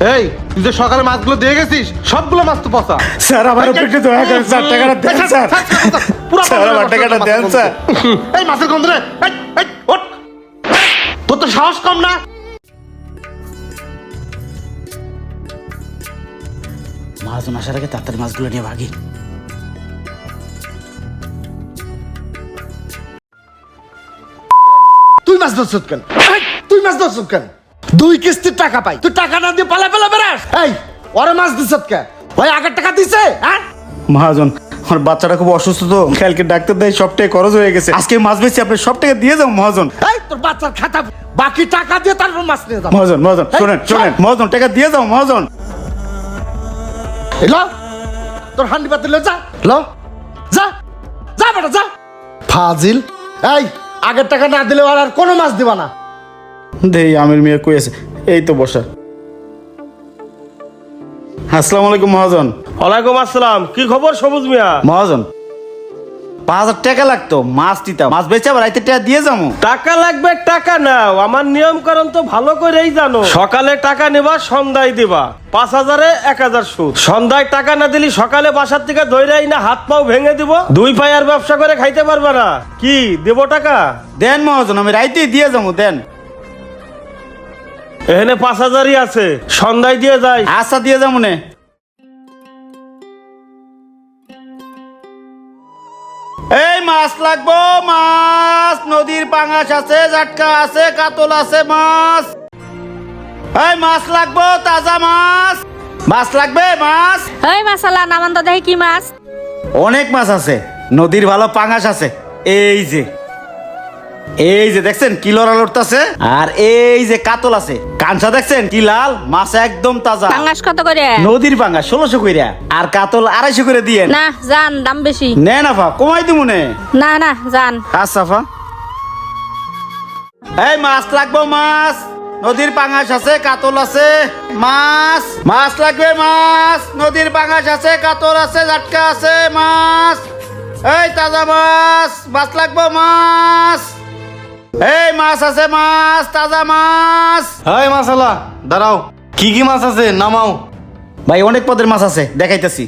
এই তুই যে সকালে মাছগুলো দিয়ে গেছিস সবগুলো মাছ তো পচা। স্যার আমার পেটে দয়া করে স্যার টাকাটা দেন স্যার। পুরো স্যার, আমার টাকাটা দেন, স্যার। এই মাছের গন্ধ রে এই, এই, ওঠ। তোর তো সাহস কম না। মহাজন আসার আগে তাড়াতাড়ি মাছগুলো নিয়ে ভাগি। তুই মাছ ধরছ কেন? তুই মাছ ধরছ কেন? দুই কিস্তির টাকা পাই। তুই টাকা না দিয়ে পালা পালা বেড়াস? এই ওরে মাছ দিছ কেন ওই আগের টাকা দিছে? হ্যাঁ? মহাজন আমার বাচ্চাটা খুব অসুস্থ তো। কালকে ডাক্তার দেয় সব টাকা খরচ হয়ে গেছে। আজকে মাছ বেশি আপনি সব টাকা দিয়ে যাও মহাজন। এই তোর বাচ্চার খাতা বাকি টাকা দিয়ে তারপর মাছ নিয়ে যাব। মহাজন মহাজন শোনেন শোনেন মহাজন টাকা দিয়ে যাও মহাজন। এলো তোর হান্ডি পাতে যা লো। যা যা বেটা যা। ফাজিল এই আগের টাকা না দিলে আর কোনো মাছ দিবা না। দেই আমির মিয়া কই আছে? এই তো বসা। আসসালামু আলাইকুম মহাজন। ওয়ালাইকুম আসসালাম। কি খবর সবুজ মিয়া? মহাজন পাঁচ হাজার টাকা লাগতো মাছ দিতাম। মাছ বেচে আবার রাইতে টাকা দিয়ে যাব। টাকা লাগবে টাকা নাও। আমার নিয়ম কারণ তো ভালো করেই জানো। সকালে টাকা নেবা সন্ধ্যায় দিবা। পাঁচ হাজারে এক হাজার সুদ। সন্ধ্যায় টাকা না দিলি সকালে বাসার থেকে ধৈরাই না হাত পাও ভেঙে দিব। দুই পায়ার ব্যবসা করে খাইতে পারবে না। কি দেব টাকা? দেন মহাজন আমি রাইতেই দিয়ে যাব দেন। এখানে পাঁচ হাজারই আছে। সন্ধ্যায় দিয়ে যাই। আশা দিয়ে যাব নে। এই মাছ লাগবো মাছ। নদীর পাঙাশ আছে জাটকা আছে কাতল আছে মাছ। এই মাছ লাগবো তাজা মাছ। মাছ লাগবে মাছ? এই মাসালা নামান দেখি কি মাছ। অনেক মাছ আছে। নদীর ভালো পাঙাশ আছে। এই যে। এই যে দেখছেন কি লড়া লড়তাছে আর এই যে কাতল আছে। কাঁচা দেখছেন কি লাল? মাছ একদম তাজা। পাঙ্গাস কত করে? নদীর পাঙ্গা ষোলোশো কইরা। আর কাতল আড়াইশো করে দিয়ে না জান দাম বেশি। নে নাফা কমাই দিমু নে। না না জান। আসাফা এই মাছ লাগবো মাছ। নদীর পাঙাশ আছে কাতল আছে মাছ। মাছ লাগবে মাছ। নদীর পাঙাশ আছে কাতল আছে জাটকা আছে মাছ। এই তাজা মাছ মাছ লাগবো মাছ। এই মাছ আছে মাছ তাজা মাছ। এই মাছালা দাঁড়াও। কি কি মাছ আছে? নামাও। ভাই অনেক পদের মাছ আছে দেখাইতেছি।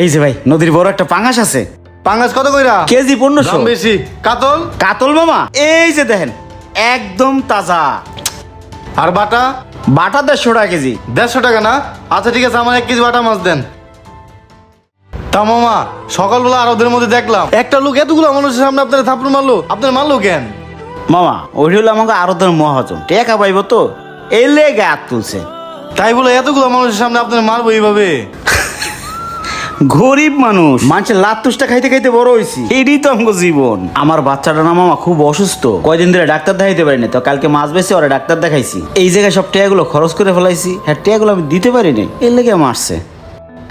এই যে ভাই নদীর বড় একটা পাঙাশ আছে। পাঙ্গাস কত কইরা? কেজি পনেরোশো। দাম বেশি। কাতল? কাতল মামা এই যে দেখেন একদম তাজা। আর বাটা? বাটা দেড়শো টাকা কেজি। দেড়শো টাকা না? আচ্ছা ঠিক আছে আমার এক কেজি বাটা মাছ দেন। তা মামা সকালবেলা আর ওদের মধ্যে দেখলাম একটা লোক এতগুলো মানুষের সামনে আপনার থাপড় মারলো। আপনার মারলো কেন? মামা ওই হলো আমাকে আরও তোর মহাজন টেকা পাইব তো? এই লেগে হাত তুলছে। তাই বলে এতগুলো মানুষের সামনে আপনার মারবো এইভাবে? গরিব মানুষ। মানুষের লাত তুষ্টা খাইতে খাইতে বড় হয়েছি এইটাই তো আমাকে জীবন। আমার বাচ্চাটা না মামা খুব অসুস্থ। কয়দিন ধরে ডাক্তার দেখাইতে পারিনি তো কালকে মাছ বেশি ওরা ডাক্তার দেখাইছি। এই জায়গায় সব টেয়াগুলো খরচ করে ফেলাইছি। হ্যাঁ টেয়াগুলো আমি দিতে পারিনি। এর লেগে মারছে।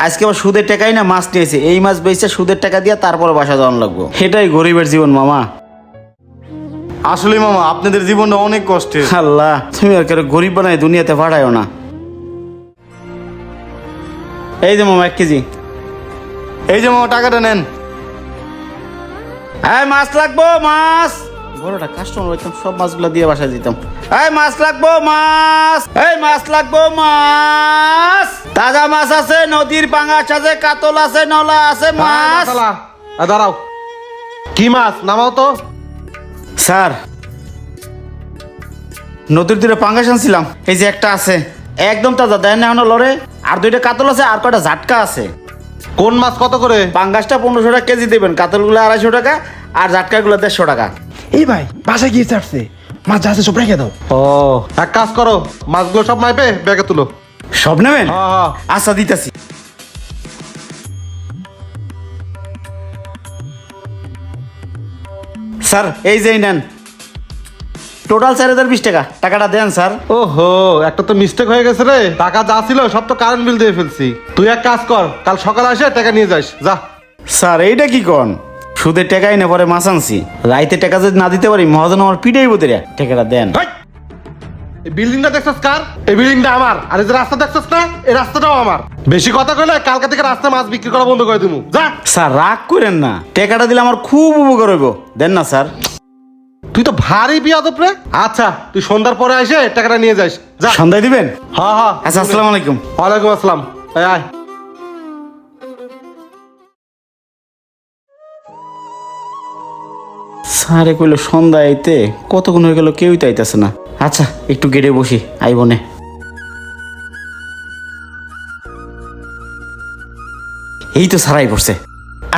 আজকে আবার সুদের টাকাই না মাছ নিয়েছে। এই মাছ বেচে সুদের টাকা দিয়ে তারপরে বাসা যাওয়ান লাগবো। সেটাই গরিবের জীবন মামা। আসলে মামা আপনাদের জীবনটা অনেক কষ্টের। আল্লাহ তুমি আর কেন গরিব বানাই দুনিয়াতে পাঠায়ও না। এই যে মামা এক কেজি। এই যে মামা টাকাটা নেন। এই মাছ লাগবো মাছ। বড়টা কাস্টমার হইতাম সব মাছগুলো দিয়ে বাসায় দিতাম। এই মাছ লাগবো মাছ। এই মাছ লাগবো মাছ। তাজা মাছ আছে নদীর পাঙ্গাস আছে কাতল আছে নলা আছে মাছ। দাঁড়াও। কি মাছ? নামাও তো। স্যার নদীর তীরে পাঙ্গাস আনছিলাম। এই যে একটা আছে একদম তাজা দেয় না লড়ে। আর দুইটা কাতল আছে আর কয়টা ঝাটকা আছে। কোন মাছ কত করে? পাঙ্গাসটা পনেরোশো টাকা কেজি দেবেন কাতলগুলো আড়াইশো টাকা আর ঝাটকাগুলো দেড়শো টাকা। এই ভাই বাসায় গিয়ে চাটছে মাছ যা আছে সব রেখে দাও। ও। এক কাজ করো মাছগুলো সব মাইপে ব্যাগে তুলো। সব নেবেন? হ্যাঁ, হ্যাঁ। আচ্ছা দিতেছি। স্যার এই যে নেন। টোটাল চার হাজার বিশ টাকা। টাকাটা দেন স্যার। ও হো একটা তো মিস্টেক হয়ে গেছে রে। টাকা যা ছিল সব তো কারেন্ট বিল দিয়ে ফেলছি। তুই এক কাজ কর কাল সকাল আসে টাকা নিয়ে যাস। যা। স্যার এইটা কি কন? সুদের টাকাই না পরে মাছ আনছি। রাইতে টাকা যদি না দিতে পারি মহাজন আমার পিঠেই বোধ টাকাটা দেন! এই বিল্ডিংটা দেখছস কার? এই বিল্ডিংটা আমার। আর এই যে রাস্তা দেখছস না এই রাস্তাটাও আমার। বেশি কথা কইলে কালকে থেকে রাস্তা মাছ বিক্রি করা বন্ধ করে দিমু। যা। স্যার রাগ করেন না। টাকাটা দিলে আমার খুব উপকার হইব। দেন না স্যার। তুই তো ভারী বিয়াদব রে। আচ্ছা তুই সন্ধ্যার পরে এসে টাকাটা নিয়ে যাস। যা। সন্ধ্যায় দিবেন? হ্যাঁ হ্যাঁ। আচ্ছা আসসালামু আলাইকুম। ওয়ালাইকুম আসসালাম। আয়। স্যারে কইলো সন্ধ্যা আইতে। কতক্ষণ হয়ে গেল কেউই তাইতেছে না। আচ্ছা একটু গেটে বসি আইবনে এই তো স্যার আই পড়ছে।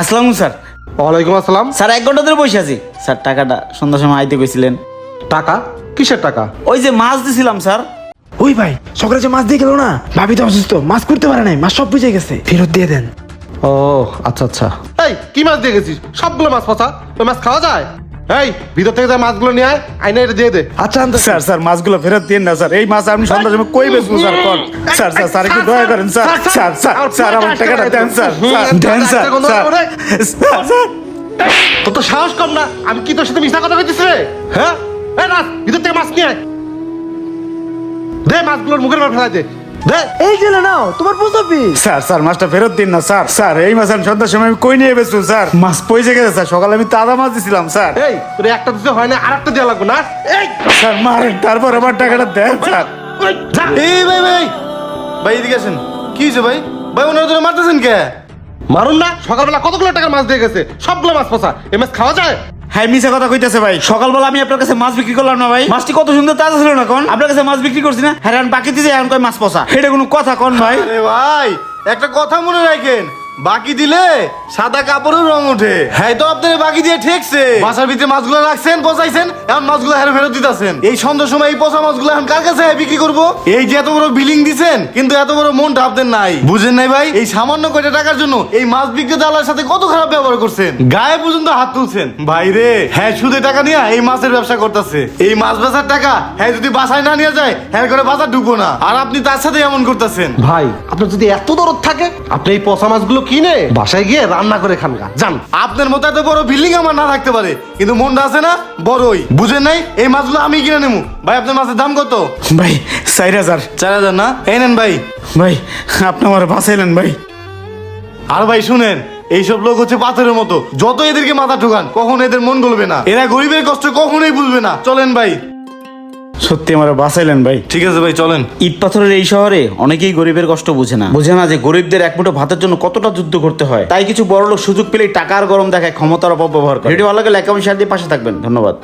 আসসালাম স্যার। ওয়ালাইকুম আসসালাম। স্যার এক ঘণ্টা ধরে বসে আছি। স্যার টাকাটা সন্ধ্যার সময় আইতে কইছিলেন। টাকা? কিসের টাকা? ওই যে মাছ দিছিলাম স্যার। ওই ভাই সকালে যে মাছ দিয়ে গেল না? ভাবি তো অসুস্থ মাছ করতে পারে নাই মাছ সব বুঝে গেছে। ফেরত দিয়ে দেন। ও আচ্ছা আচ্ছা। এই কি মাছ দিয়ে গেছিস? সবগুলো মাছ পচা ওই মাছ খাওয়া যায়? এই ভিতর থেকে যা মাছগুলো নিয়ে আয় আইনা এটা দিয়ে দে। আচ্ছা আনতে স্যার স্যার মাছগুলো ফেরত দিন না স্যার। এই মাছ আপনি সন্ধ্যার সময় কই বেচবো স্যার? কোন? স্যার স্যার স্যার একটু দয়া করেন স্যার। স্যার স্যার স্যার আমার টাকাটা দেন স্যার। দেন স্যার স্যার। তোর তো সাহস কম না। আমি কি তোর সাথে মিশা কথা কইতেছি রে? হ্যাঁ? এই নাচ ভিতর থেকে মাছ নিয়ে আয়। দে মাছগুলোর মুখের উপর ফেলাই দে। এই জেলে নাও তোমার স্যার স্যার মাছটা ফেরত দিন না স্যার। স্যার এই মাছ আমি সন্ধ্যার সময় আমি কই নিয়ে বেচবো স্যার? মাছ পয়সে গেছে স্যার। সকালে আমি তাজা মাছ দিছিলাম স্যার। এই তোর একটা দিতে হয় না আর একটা দেওয়া লাগবে না? এই! স্যার মারেন তারপর আমার টাকাটা দেন স্যার। এই ভাই ভাই। ভাই এদিকে আসেন। কি হয়েছে ভাই? ভাই ওনারা ধরে মারতেছেন কে? মারুন না সকালবেলা কতগুলো টাকার মাছ দিয়ে গেছে? সবগুলো মাছ পচা। এই মাছ খাওয়া যায়? হ্যাঁ মিশা কথা কইতেছে ভাই। সকালবেলা আমি আপনার কাছে মাছ বিক্রি করলাম না ভাই? মাছটি কত সুন্দর তাজা ছিল না কোন? আপনার কাছে মাছ বিক্রি করছি না? হ্যাঁ বাকি দিয়েছি এখন কয় মাছ পচা? এটা কোনো কথা কোন ভাই? ভাই, একটা কথা মনে রাখেন। বাকি দিলে সাদা কাপড়ের রং ওঠে। হ্যাঁ তো আপনার বাকি দিয়ে ঠেকছে। বাসার ভিতরে মাছগুলো রাখছেন, পচাইছেন, এখন মাছগুলো হেরে ফেরত দিতেছেন। এই সন্ধ্যার সময় এই পচা মাছগুলো এখন কার কাছে বিক্রি করব? এই যে এত বড় বিলিং দিছেন, কিন্তু এত বড় মনটা আপনাদের নাই। বুঝেন নাই ভাই? এই সামান্য কয়টা টাকার জন্য এই মাছ বিক্রেতালার সাথে কত খারাপ ব্যবহার করছেন? গায়ে পর্যন্ত হাত তুলছেন। ভাই রে হ্যাঁ সুদে টাকা নিয়ে এই মাছের ব্যবসা করতেছে। এই মাছ বেচার টাকা হ্যাঁ যদি বাসায় না নিয়ে যায় হ্যাঁ করে বাজার ঢুকবো না। আর আপনি তার সাথে এমন করতেছেন। ভাই, আপনার যদি এত দরদ থাকে, আপনি এই পচা মাছগুলো কিনে বাসায় গিয়ে রান্না করে খান গা। যান। আপনার মতো এত বড় বিল্ডিং আমার না থাকতে পারে কিন্তু মনটা আছে না? বড়ই। বুঝেন নাই? এই মাছগুলো আমি কিনে নেব। ভাই আপনার মাছের দাম কত? ভাই চার হাজার। চার হাজার না? এই নেন ভাই। ভাই আপনি আমার বাঁচাইলেন ভাই। আর ভাই শুনেন এইসব লোক হচ্ছে পাথরের মতো। যত এদেরকে মাথা ঠোকান কখন এদের মন গলবে না। এরা গরিবের কষ্ট কখনোই বুঝবে না। চলেন ভাই। সত্যি আমার বাঁচাইলেন ভাই। ঠিক আছে ভাই চলেন। ইট পাথরের এই শহরে অনেকেই গরিবের কষ্ট বুঝে না। বুঝে না যে গরিবদের এক মুঠো ভাতের জন্য কতটা যুদ্ধ করতে হয়। তাই কিছু বড় লোক সুযোগ পেলেই টাকার গরম দেখায় ক্ষমতার অপব্যবহার করে। ভিডিও ভালো লাগলে একাউন্ট শেয়ার দিয়ে পাশে থাকবেন। ধন্যবাদ।